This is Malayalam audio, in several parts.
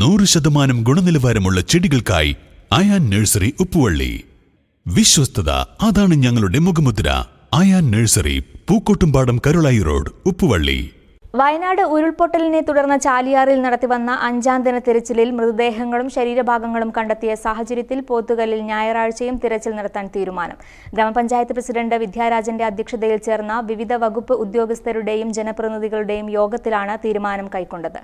നൂറ് ശതമാനം ഗുണനിലവാരമുള്ള ചെടികൾക്കായി അയാൻ നഴ്സറി ഉപ്പുവള്ളി. വിശ്വസ്തത അതാണ് ഞങ്ങളുടെ മുഖമുദ്ര. Ayan nursery Pookkottumpadam Karulai road Uppuvalli. Wayanad ഉരുൾപൊട്ടലിനെ തുടർന്ന് ചാലിയാറിൽ നടത്തിവന്ന അഞ്ചാം ദിന തിരച്ചിലിൽ മൃതദേഹങ്ങളും ശരീരഭാഗങ്ങളും കണ്ടെത്തിയ സാഹചര്യത്തിൽ പോത്തുകല്ലിൽ ഞായറാഴ്ചയും തിരച്ചിൽ നടത്താൻ തീരുമാനം. ഗ്രാമപഞ്ചായത്ത് പ്രസിഡന്റ് വിദ്യാരാജന്റെ അധ്യക്ഷതയിൽ ചേർന്ന വിവിധ വകുപ്പ് ഉദ്യോഗസ്ഥരുടെയും ജനപ്രതിനിധികളുടെയും യോഗത്തിലാണ് തീരുമാനം കൈക്കൊണ്ടത്.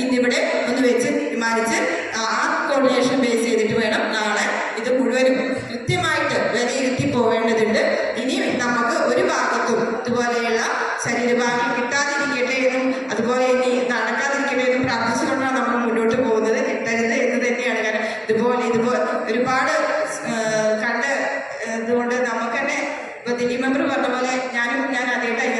ഇന്നിവിടെ ഒന്ന് വെച്ച് തീരുമാനിച്ച് ആ കോർഡിനേഷൻ ബേസ് ചെയ്തിട്ട് വേണം നാളെ ഇത് മുഴുവനും കൃത്യമായിട്ട് വിലയിരുത്തി പോവേണ്ടതുണ്ട്. ഇനി നമുക്ക് ഒരു ഭാഗത്തും ഇതുപോലെയുള്ള ശരീരഭാഗം കിട്ടാതിരിക്കട്ടെ എന്നും അതുപോലെ ഇനി നടക്കാതിരിക്കട്ടെ എന്നും പ്രാർത്ഥിച്ചുകൊണ്ടാണ് നമ്മൾ മുന്നോട്ട് പോകുന്നത്. കിട്ടരുത് എന്ന് തന്നെയാണ് കാരണം ഇതുപോലെ ഇതുപോലെ ഒരുപാട് കണ്ട് ഇതുകൊണ്ട് നമുക്ക് തന്നെ ഇപ്പൊ ദിലീപ് മെമ്പർ പറഞ്ഞ പോലെ ഞാനും ഞാൻ ആദ്യമായിട്ടാണ്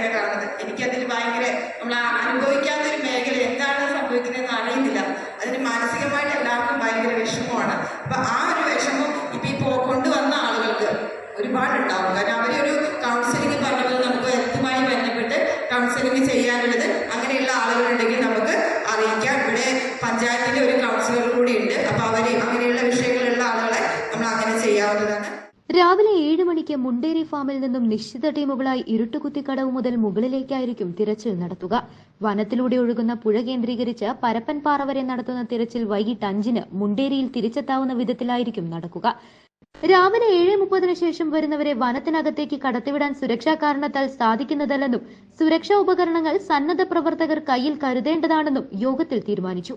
പഞ്ചായത്തിന്റെ ഒരു കൗൺസിലർ കൂടി ഉണ്ട്. അപ്പൊ അവർ അങ്ങനെയുള്ള വിഷയങ്ങളുള്ള ആളുകളെ നമ്മൾ അങ്ങനെ ചെയ്യാവുന്നതാണ്. രാവിലെ ഏഴ് മണിക്ക് മുണ്ടേരി ഫാമിൽ നിന്നും നിശ്ചിത ടീമുകളായി ഇരുട്ടുകുത്തിക്കടവ് മുതൽ മുകളിലേക്കായിരിക്കും തിരച്ചിൽ നടത്തുക. വനത്തിലൂടെ ഒഴുകുന്ന പുഴ കേന്ദ്രീകരിച്ച് പരപ്പൻപാറ വരെ നടത്തുന്ന തിരച്ചിൽ വൈകിട്ട് അഞ്ചിന് മുണ്ടേരിയിൽ തിരിച്ചെത്താവുന്ന വിധത്തിലായിരിക്കും നടക്കുക. രാവിലെ ഏഴ് മുപ്പതിന് ശേഷം വരുന്നവരെ വനത്തിനകത്തേക്ക് കടത്തിവിടാൻ സുരക്ഷാ കാരണത്താൽ സാധിക്കുന്നതല്ലെന്നും സുരക്ഷാ ഉപകരണങ്ങൾ സന്നദ്ധ പ്രവർത്തകർ കയ്യിൽ കരുതേണ്ടതാണെന്നും യോഗത്തിൽ തീരുമാനിച്ചു.